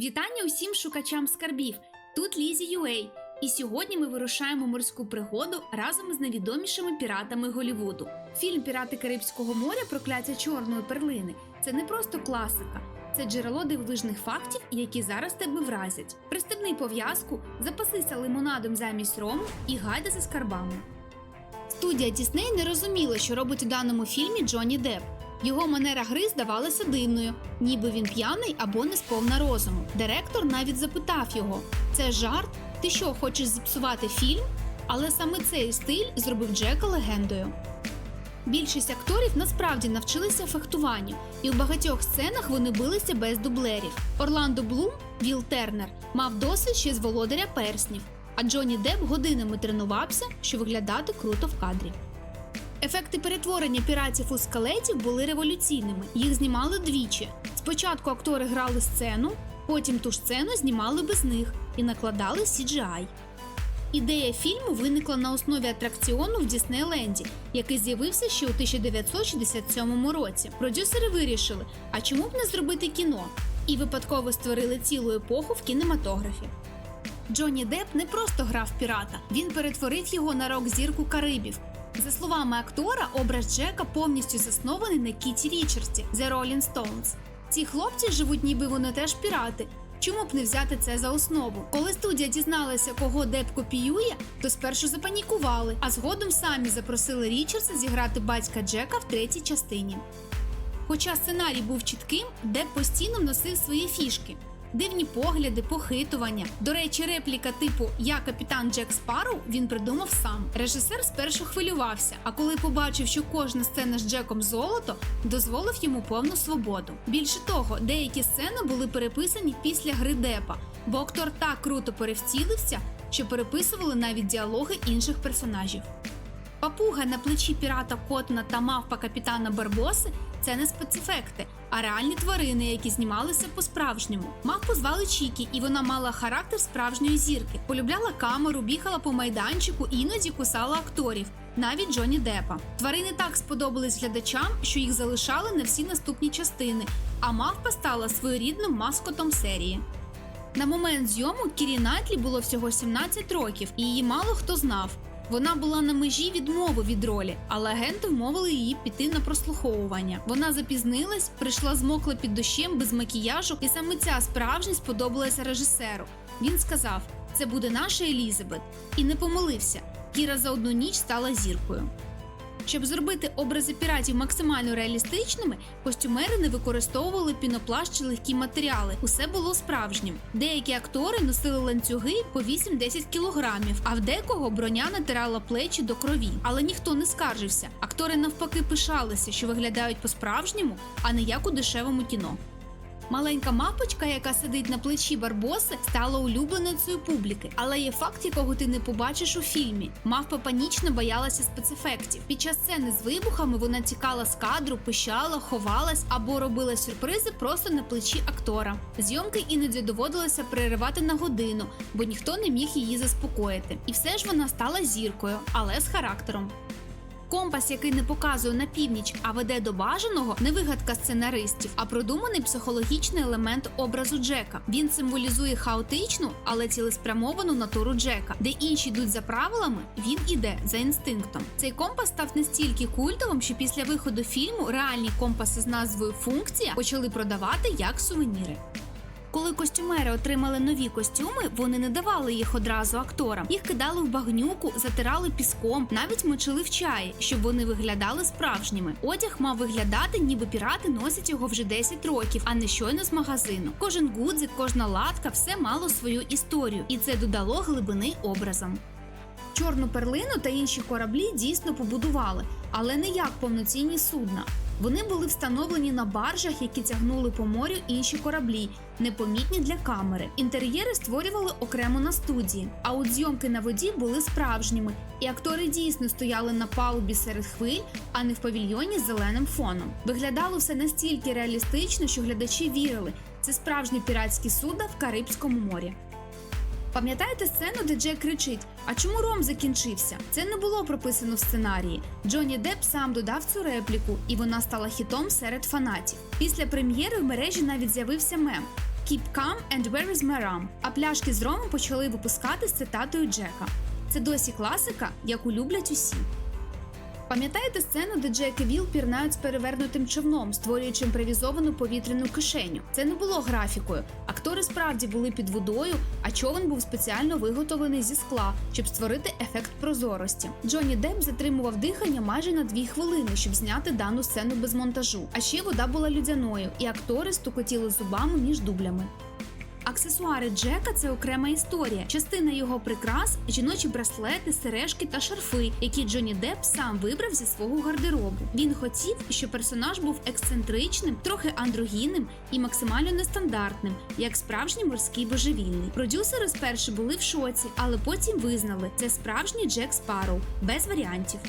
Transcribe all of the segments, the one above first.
Вітання усім шукачам скарбів. Тут Лізі Юей. І сьогодні ми вирушаємо морську пригоду разом із найвідомішими піратами Голівуду. Фільм Пірати Карибського моря Прокляття чорної перлини це не просто класика, це джерело дивовижних фактів, які зараз тебе вразять. Пристебни пов'язку, запасися лимонадом замість рому і гайда за скарбами. Студія Дісней не розуміла, що робить у даному фільмі Джонні Депп. Його манера гри здавалася дивною, ніби він п'яний або не сповна розуму. Директор навіть запитав його: це жарт? Ти що, хочеш зіпсувати фільм? Але саме цей стиль зробив Джека легендою. Більшість акторів насправді навчилися фехтуванню, і у багатьох сценах вони билися без дублерів. Орландо Блум, Віл Тернер, мав досвід ще з володаря перснів, а Джонні Депп годинами тренувався, щоб виглядати круто в кадрі. Ефекти перетворення піратів у скелетів були революційними. Їх знімали двічі. Спочатку актори грали сцену, потім ту сцену знімали без них і накладали CGI. Ідея фільму виникла на основі атракціону в Діснейленді, який з'явився ще у 1967 році. Продюсери вирішили, а чому б не зробити кіно? І випадково створили цілу епоху в кінематографі. Джонні Депп не просто грав пірата, він перетворив його на рок-зірку Карибів. За словами актора, образ Джека повністю заснований на Кіті Річардсі The Rolling Stones. Ці хлопці живуть, ніби вони теж пірати. Чому б не взяти це за основу? Коли студія дізналася, кого Деп копіює, то спершу запанікували, а згодом самі запросили Річардса зіграти батька Джека в третій частині. Хоча сценарій був чітким, Деп постійно носив свої фішки. Дивні погляди, похитування. До речі, репліка типу Я капітан Джек Спарроу» він придумав сам. Режисер спершу хвилювався, а коли побачив, що кожна сцена з Джеком золото, дозволив йому повну свободу. Більше того, деякі сцени були переписані після гри Депа, бо актор так круто перевцілився, що переписували навіть діалоги інших персонажів. Папуга на плечі пірата Котна та мавпа капітана Барбоси це не спецефекти, а реальні тварини, які знімалися по-справжньому. Мавпу звали Чікі, і вона мала характер справжньої зірки. Полюбляла камеру, бігала по майданчику, іноді кусала акторів, навіть Джонні Деппа. Тварини так сподобались глядачам, що їх залишали на всі наступні частини. А мавпа стала своєрідним маскотом серії. На момент зйомок Кірі Найтлі було всього 17 років, і її мало хто знав. Вона була на межі відмови від ролі, але агенти вмовили її піти на прослуховування. Вона запізнилась, прийшла змокла під дощем без макіяжу, і саме ця справжність сподобалася режисеру. Він сказав: це буде наша Елізабет, і не помилився. Кіра за одну ніч стала зіркою. Щоб зробити образи піратів максимально реалістичними, костюмери не використовували піноплащ чи легкі матеріали. Усе було справжнім. Деякі актори носили ланцюги по 8-10 кілограмів, а в декого броня натирала плечі до крові. Але ніхто не скаржився. Актори навпаки пишалися, що виглядають по-справжньому, а не як у дешевому кіно. Маленька мапочка, яка сидить на плечі Барбоси, стала улюбленицею публіки, але є факт, якого ти не побачиш у фільмі. Мавпа панічно боялася спецефектів. Під час сцени з вибухами вона тікала з кадру, пищала, ховалась або робила сюрпризи просто на плечі актора. Зйомки іноді доводилося переривати на годину, бо ніхто не міг її заспокоїти. І все ж вона стала зіркою, але з характером. Компас, який не показує на північ, а веде до бажаного, не вигадка сценаристів, а продуманий психологічний елемент образу Джека. Він символізує хаотичну, але цілеспрямовану натуру Джека, де інші йдуть за правилами, він іде за інстинктом. Цей компас став настільки культовим, що після виходу фільму реальні компаси з назвою Функція почали продавати як сувеніри. Коли костюмери отримали нові костюми, вони не давали їх одразу акторам. Їх кидали в багнюку, затирали піском, навіть мочили в чаї, щоб вони виглядали справжніми. Одяг мав виглядати, ніби пірати носять його вже 10 років, а не щойно з магазину. Кожен гудзик, кожна латка, все мало свою історію, і це додало глибини образам. Чорну перлину та інші кораблі дійсно побудували, але не як повноцінні судна. Вони були встановлені на баржах, які тягнули по морю інші кораблі, непомітні для камери. Інтер'єри створювали окремо на студії, а от зйомки на воді були справжніми, і актори дійсно стояли на палубі серед хвиль, а не в павільйоні з зеленим фоном. Виглядало все настільки реалістично, що глядачі вірили. Це справжні піратські суда в Карибському морі. Пам'ятаєте сцену, де Джек кричить: А чому ром закінчився? Це не було прописано в сценарії. Джонні Депп сам додав цю репліку, і вона стала хітом серед фанатів. Після прем'єри в мережі навіть з'явився мем. Keep calm and where is my rum? А пляшки з ромом почали випускати з цитатою Джека. Це досі класика, яку люблять усі. Пам'ятаєте сцену, де Джек і Віл пірнають з перевернутим човном, створюючи імпровізовану повітряну кишеню? Це не було графікою. Актори справді були під водою, а човен був спеціально виготовлений зі скла, щоб створити ефект прозорості. Джонні Депп затримував дихання майже на дві хвилини, щоб зняти дану сцену без монтажу. А ще вода була людяною, і актори стукотіли зубами між дублями. Аксесуари Джека це окрема історія. Частина його прикрас жіночі браслети, сережки та шарфи, які Джонні Депп сам вибрав зі свого гардеробу. Він хотів, щоб персонаж був ексцентричним, трохи андрогінним і максимально нестандартним, як справжній морський божевільний. Продюсери спершу були в шоці, але потім визнали, це справжній Джек Спарроу, без варіантів.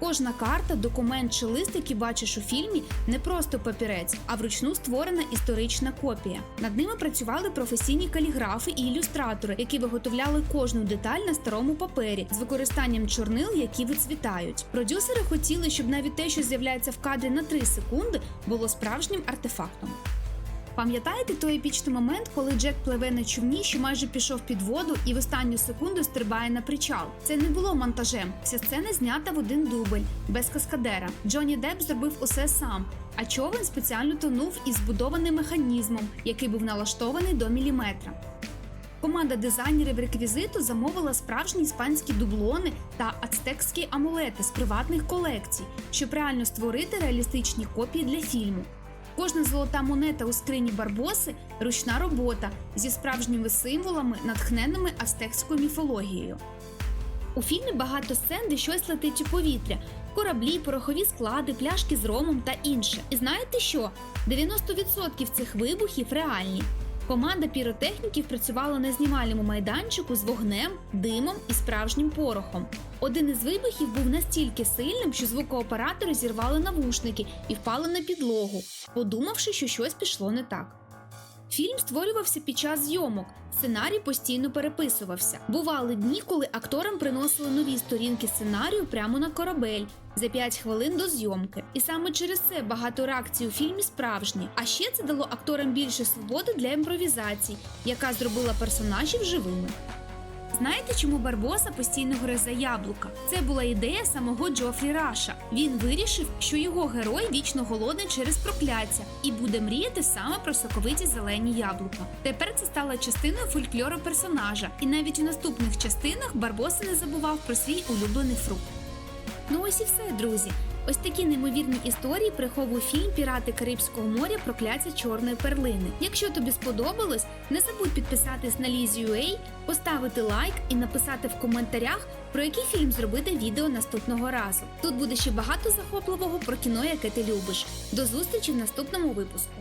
Кожна карта, документ чи лист, який бачиш у фільмі, не просто папірець, а вручну створена історична копія. Над ними працювали професійні каліграфи і ілюстратори, які виготовляли кожну деталь на старому папері з використанням чорнил, які вицвітають. Продюсери хотіли, щоб навіть те, що з'являється в кадрі на 3 секунди, було справжнім артефактом. Пам'ятаєте той епічний момент, коли Джек пливе на човні, що майже пішов під воду і в останню секунду стрибає на причал? Це не було монтажем. Вся сцена знята в один дубль, без каскадера. Джонні Депп зробив усе сам, а човен спеціально тонув із збудованим механізмом, який був налаштований до міліметра. Команда дизайнерів реквізиту замовила справжні іспанські дублони та ацтекські амулети з приватних колекцій, щоб реально створити реалістичні копії для фільму. Кожна золота монета у скрині Барбоси ручна робота зі справжніми символами, натхненими астекською міфологією. У фільмі багато сцен, де щось летить у повітря: кораблі, порохові склади, пляшки з ромом та інше. І знаєте що? 90% цих вибухів реальні. Команда піротехніків працювала на знімальному майданчику з вогнем, димом і справжнім порохом. Один із вибухів був настільки сильним, що звукооператори зірвали навушники і впали на підлогу, подумавши, що щось пішло не так. Фільм створювався під час зйомок. Сценарій постійно переписувався. Бували дні, коли акторам приносили нові сторінки сценарію прямо на корабель за 5 хвилин до зйомки. І саме через це багато реакцій у фільмі справжні. А ще це дало акторам більше свободи для імпровізацій, яка зробила персонажів живими. Знаєте, чому Барбоса постійно гризе яблука? Це була ідея самого Джофрі Раша. Він вирішив, що його герой вічно голодний через прокляття і буде мріяти саме про соковиті зелені яблука. Тепер це стало частиною фольклору персонажа, і навіть у наступних частинах Барбоса не забував про свій улюблений фрукт. Ну ось і все, друзі. Ось такі неймовірні історії приховує фільм Пірати Карибського моря Прокляття чорної перлини. Якщо тобі сподобалось, не забудь підписатись на Лізі.ua, поставити лайк і написати в коментарях, про який фільм зробити відео наступного разу. Тут буде ще багато захопливого про кіно, яке ти любиш. До зустрічі в наступному випуску.